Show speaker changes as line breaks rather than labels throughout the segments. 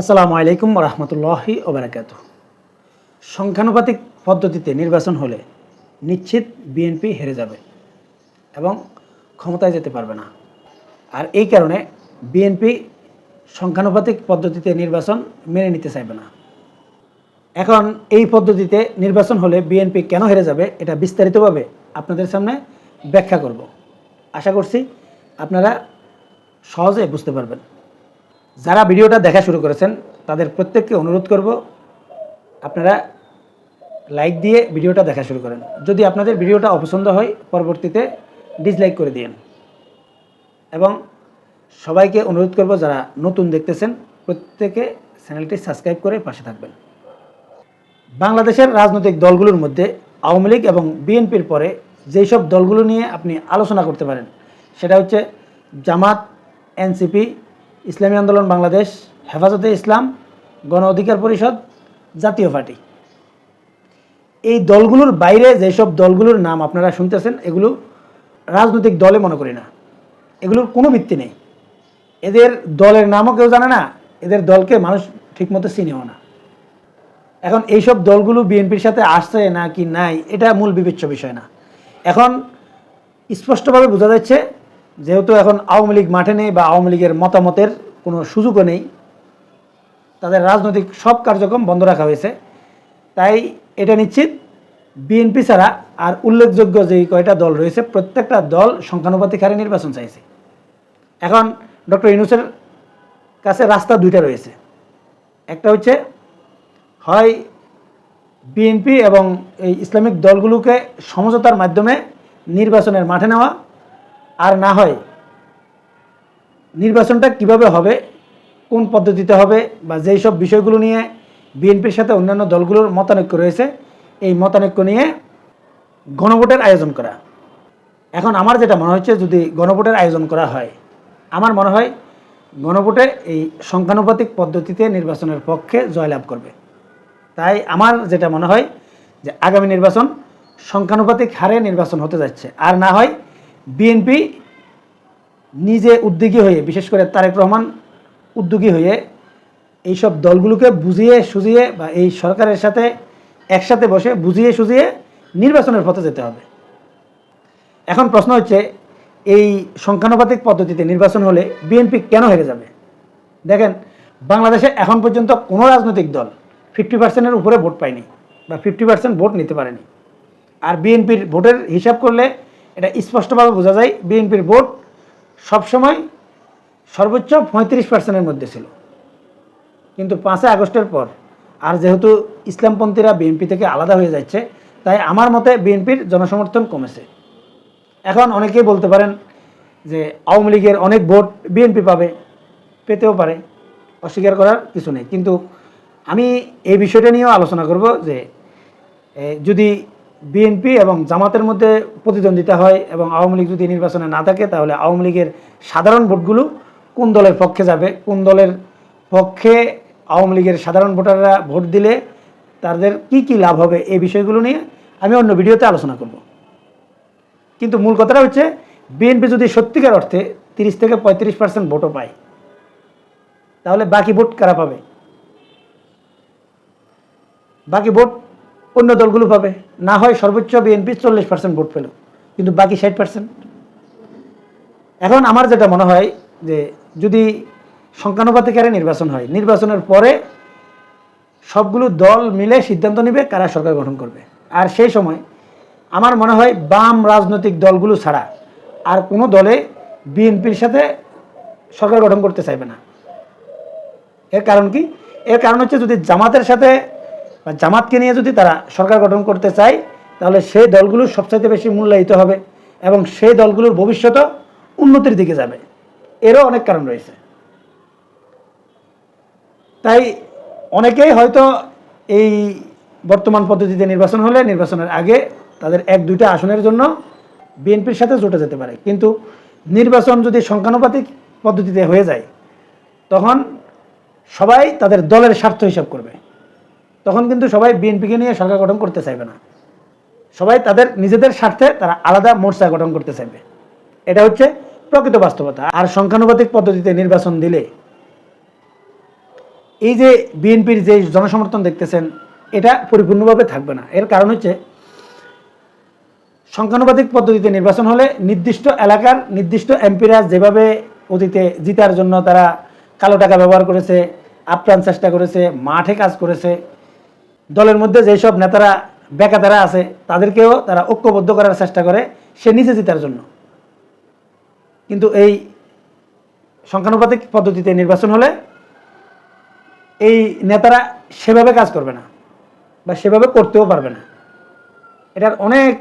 আসসালামু আলাইকুম রহমতুল্লাহি ওবরাকাত সংখ্যানুপাতিক পদ্ধতিতে নির্বাচন হলে নিশ্চিত বিএনপি হেরে যাবে এবং ক্ষমতায় যেতে পারবে না। আর এই কারণে বিএনপি সংখ্যানুপাতিক পদ্ধতিতে নির্বাচন মেনে নিতে চাইবে না। এখন এই পদ্ধতিতে নির্বাচন হলে বিএনপি কেন হেরে যাবে এটা বিস্তারিতভাবে আপনাদের সামনে ব্যাখ্যা করব। আশা করছি আপনারা সহজে বুঝতে পারবেন। যারা ভিডিওটা দেখা শুরু করেছেন, তাদের প্রত্যেককে অনুরোধ করব, আপনারা লাইক দিয়ে ভিডিওটা দেখা শুরু করেন। যদি আপনাদের ভিডিওটা অপছন্দ হয়, পরবর্তীতে ডিসলাইক করে দিন এবং সবাইকে অনুরোধ করব, যারা নতুন দেখতেছেন, প্রত্যেকে চ্যানেলটি সাবস্ক্রাইব করে পাশে থাকবেন। বাংলাদেশের রাজনৈতিক দলগুলোর মধ্যে আওয়ামী লীগ এবং বিএনপির পরে যেই সব দলগুলো নিয়ে আপনি আলোচনা করতে পারেন, সেটা হচ্ছে জামাত, এনসিপি ইসলামী আন্দোলন বাংলাদেশ, হেফাজতে ইসলাম, গণ অধিকার পরিষদ, জাতীয় পার্টি। এই দলগুলোর বাইরে যেসব দলগুলোর নাম আপনারা শুনতেছেন, এগুলো রাজনৈতিক দলে মনে করি না। এগুলোর কোনো ভিত্তি নেই। এদের দলের নামও কেউ জানে না, এদের দলকে মানুষ ঠিকমতো চিনেও না। এখন এইসব দলগুলো বিএনপির সাথে আসছে না কি নাই, এটা মূল বিবেচ্য বিষয় না। এখন স্পষ্টভাবে বোঝা যাচ্ছে যেহেতু এখন আওয়ামী লীগ মাঠে নেই বা আওয়ামী লীগের মতামতের কোনো সুযোগও নেই, তাদের রাজনৈতিক সব কার্যক্রম বন্ধ রাখা হয়েছে। তাই এটা নিশ্চিত, বিএনপি ছাড়া আর উল্লেখযোগ্য যেই কয়টা দল রয়েছে, প্রত্যেকটা দল সংখ্যানুপাতিক হারে নির্বাচন চাইছে। এখন ডক্টর ইনুসের কাছে রাস্তা দুইটা রয়েছে। একটা হচ্ছে, হয় বিএনপি এবং এই ইসলামিক দলগুলোকে সমঝোতার মাধ্যমে নির্বাচনের মাঠে নেওয়া আর না হয় নির্বাচনটা কীভাবে হবে, কোন পদ্ধতিতে হবে বা যেই সব বিষয়গুলো নিয়ে বিএনপির সাথে অন্যান্য দলগুলোর মতানৈক্য রয়েছে, এই মতানৈক্য নিয়ে গণভোটের আয়োজন করা। এখন আমার যেটা মনে হচ্ছে, যদি গণভোটের আয়োজন করা হয়, আমার মনে হয় গণভোটে এই সংখ্যানুপাতিক পদ্ধতিতে নির্বাচনের পক্ষে জয়লাভ করবে। তাই আমার যেটা মনে হয় যে আগামী নির্বাচন সংখ্যানুপাতিক হারে নির্বাচন হতে যাচ্ছে। আর না হয় বিএনপি নিজে উদ্যোগী হয়ে, বিশেষ করে তারেক রহমান উদ্যোগী হয়ে এইসব দলগুলোকে বুঝিয়ে সুঝিয়ে বা এই সরকারের সাথে একসাথে বসে বুঝিয়ে সুঝিয়ে নির্বাচনের পথে যেতে হবে। এখন প্রশ্ন হচ্ছে, এই সংখ্যানুপাতিক পদ্ধতিতে নির্বাচন হলে বিএনপি কেন হেরে যাবে? দেখেন, বাংলাদেশে এখন পর্যন্ত কোনো রাজনৈতিক দল ফিফটি পার্সেন্টের উপরে ভোট পায়নি বা ফিফটি পার্সেন্ট ভোট নিতে পারেনি। আর বিএনপির ভোটের হিসাব করলে এটা স্পষ্টভাবে বোঝা যায়, বিএনপির ভোট সবসময় সর্বোচ্চ পঁয়ত্রিশ পার্সেন্টের মধ্যে ছিল। কিন্তু পাঁচই আগস্টের পর, আর যেহেতু ইসলামপন্থীরা বিএনপি থেকে আলাদা হয়ে যাচ্ছে, তাই আমার মতে বিএনপির জনসমর্থন কমেছে। এখন অনেকেই বলতে পারেন যে আওয়ামী লীগের অনেক ভোট বিএনপি পাবে, পেতেও পারে, অস্বীকার করার কিছু নেই। কিন্তু আমি এই বিষয়টা নিয়েও আলোচনা করব যে যদি বিএনপি এবং জামাতের মধ্যে প্রতিদ্বন্দ্বিতা হয় এবং আওয়ামী লীগ যদি নির্বাচনে না থাকে, তাহলে আওয়ামী লীগের সাধারণ ভোটগুলো কোন দলের পক্ষে যাবে? কোন দলের পক্ষে আওয়ামী লীগের সাধারণ ভোটাররা ভোট দিলে তাদের কি কি লাভ হবে এই বিষয়গুলো নিয়ে আমি অন্য ভিডিওতে আলোচনা করব। কিন্তু মূল কথাটা হচ্ছে, বিএনপি যদি সত্যিকার অর্থে তিরিশ থেকে পঁয়ত্রিশ পার্সেন্ট ভোটও পায়, তাহলে বাকি ভোট কারা পাবে? বাকি ভোট অন্য দলগুলো পাবে। না হয় সর্বোচ্চ বিএনপি চল্লিশ পার্সেন্ট ভোট পেল, কিন্তু বাকি ষাট পার্সেন্ট এখন আমার যেটা মনে হয় যে, যদি সংখ্যানুপাতিক হারে নির্বাচন হয়, নির্বাচনের পরে সবগুলো দল মিলে সিদ্ধান্ত নেবে কারা সরকার গঠন করবে। আর সেই সময় আমার মনে হয় বাম রাজনৈতিক দলগুলো ছাড়া আর কোনো দলে বিএনপির সাথে সরকার গঠন করতে চাইবে না। এর কারণ কি? এর কারণ হচ্ছে যদি জামাতের সাথে বা জামাতকে নিয়ে যদি তারা সরকার গঠন করতে চায়, তাহলে সেই দলগুলো সবচাইতে বেশি মূল্যায়িত হবে এবং সেই দলগুলোর ভবিষ্যৎ উন্নতির দিকে যাবে। এরও অনেক কারণ রয়েছে। তাই অনেকেই হয়তো এই বর্তমান পদ্ধতিতে নির্বাচন হলে নির্বাচনের আগে তাদের এক দুইটা আসনের জন্য বিএনপির সাথে জোটে যেতে পারে। কিন্তু নির্বাচন যদি সংখ্যানুপাতিক পদ্ধতিতে হয়ে যায়, তখন সবাই তাদের দলের স্বার্থ হিসাব করবে। তখন কিন্তু সবাই বিএনপিকে নিয়ে সরকার গঠন করতে চাইবে না। সবাই তাদের নিজেদের স্বার্থে তারা আলাদা মোর্চা গঠন করতে চাইবে। এটা হচ্ছে প্রকৃত বাস্তবতা। আর সংখ্যানুপাতিক পদ্ধতিতে নির্বাচন দিলে এই যে বিএনপির যে জনসমর্থন দেখতেছেন, এটা পরিপূর্ণভাবে থাকবে না। এর কারণ হচ্ছে সংখ্যানুপাতিক পদ্ধতিতে নির্বাচন হলে নির্দিষ্ট এলাকার নির্দিষ্ট এমপিরা যেভাবে অতীতে জিতার জন্য তারা কালো টাকা ব্যবহার করেছে, আপ্রাণ চেষ্টা করেছে, মাঠে কাজ করেছে দলের মধ্যে যেসব নেতারা, বেকাতারা আছে, তাদেরকেও তারা ঐক্যবদ্ধ করার চেষ্টা করে, সে নিজে জিতার জন্য। কিন্তু এই সংখ্যানুপাতিক পদ্ধতিতে নির্বাচন হলে এই নেতারা সেভাবে কাজ করবে না বা সেভাবে করতেও পারবে না। এটার অনেক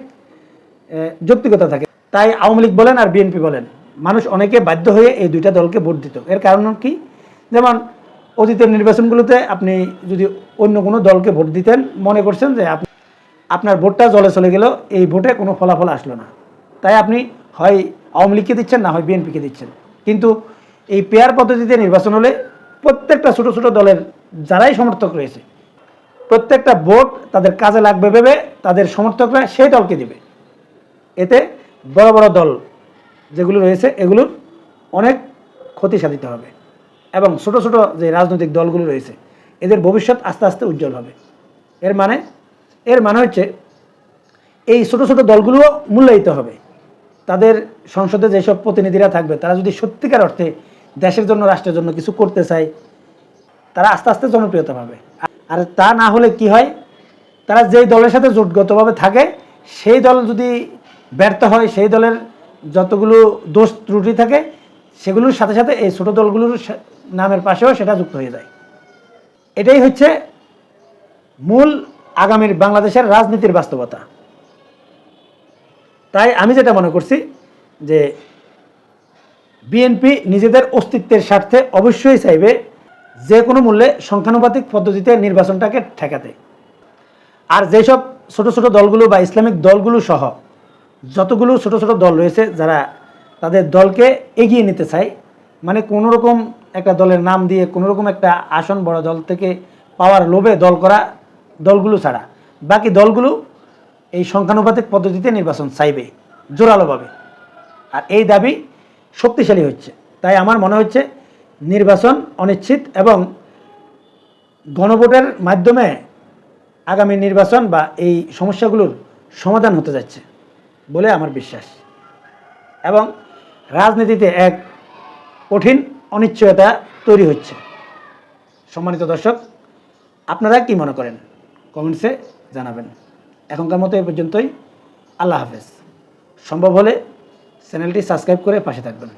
যৌক্তিকতা থাকে। তাই আওয়ামী লীগ বলেন আর বিএনপি বলেন, মানুষ অনেকে বাধ্য হয়ে এই দুইটা দলকে ভোট দিত। এর কারণ কি? যেমন অতীতের নির্বাচনগুলোতে আপনি যদি অন্য কোনো দলকে ভোট দিতেন, মনে করছেন যে আপনি আপনার ভোটটা জলে চলে গেল, এই ভোটে কোনো ফলাফল আসলো না। তাই আপনি হয় আওয়ামী লীগকে দিচ্ছেন না হয় বিএনপিকে দিচ্ছেন। কিন্তু এই পেয়ার পদ্ধতিতে নির্বাচন হলে প্রত্যেকটা ছোট ছোট দলের যারাই সমর্থক রয়েছে, প্রত্যেকটা ভোট তাদের কাজে লাগবে ভেবে তাদের সমর্থকরা সেই দলকে দেবে। এতে বড় বড় দল যেগুলো রয়েছে, এগুলোর অনেক ক্ষতি সাধিত হবে। এবং ছোট ছোট যে রাজনৈতিক দলগুলো রয়েছে, এদের ভবিষ্যৎ আস্তে আস্তে উজ্জ্বল হবে। এর মানে এর মানে হচ্ছে, এই ছোট ছোট দলগুলোও মূল্যায়িত হবে। তাদের সংসদে যেসব প্রতিনিধিরা থাকবে, তারা যদি সত্যিকার অর্থে দেশের জন্য, রাষ্ট্রের জন্য কিছু করতে চায়, তারা আস্তে আস্তে জনপ্রিয়তা পাবে। আর তা না হলে কি হয়, তারা যেই দলের সাথে জোটগতভাবে থাকে, সেই দল যদি ব্যর্থ হয়, সেই দলের যতগুলো দোষ ত্রুটি থাকে সেগুলোর সাথে সাথে এই ছোট দলগুলোর নামের পাশেও সেটা যুক্ত হয়ে যায়। এটাই হচ্ছে মূল আগামীর বাংলাদেশের রাজনীতির বাস্তবতা। তাই আমি যেটা মনে করছি যে বিএনপি নিজেদের অস্তিত্বের স্বার্থে অবশ্যই চাইবে যে কোনো মূল্যে সংখ্যানুপাতিক পদ্ধতিতে নির্বাচনটাকে ঠেকাতে। আর যেসব ছোট ছোট দলগুলো বা ইসলামিক দলগুলো সহ যতগুলো ছোট ছোট দল রয়েছে যারা তাদের দলকে এগিয়ে নিতে চায় মানে কোনো রকম একটা দলের নাম দিয়ে কোনো রকম একটা আসন বড় দল থেকে পাওয়ার লোভে দল করা দলগুলো ছাড়া। বাকি দলগুলো এই সংখ্যানুপাতিক পদ্ধতিতে নির্বাচন চাইবে, জোরালোভাবে। আর এই দাবি শক্তিশালী হচ্ছে। তাই আমার মনে হচ্ছে নির্বাচন অনিশ্চিত এবং গণভোটের মাধ্যমে আগামী নির্বাচন বা এই সমস্যাগুলোর সমাধান হতে যাচ্ছে বলে আমার বিশ্বাস। এবং রাজনীতিতে এক কঠিন অনিশ্চয়তা তৈরি হচ্ছে। সম্মানিত দর্শক, আপনারা কি মনে করেন? কমেন্টসে জানাবেন। এখনকার মতো এ পর্যন্তই। আল্লাহ হাফেজ। সম্ভব হলে চ্যানেলটি সাবস্ক্রাইব করে পাশে থাকবেন।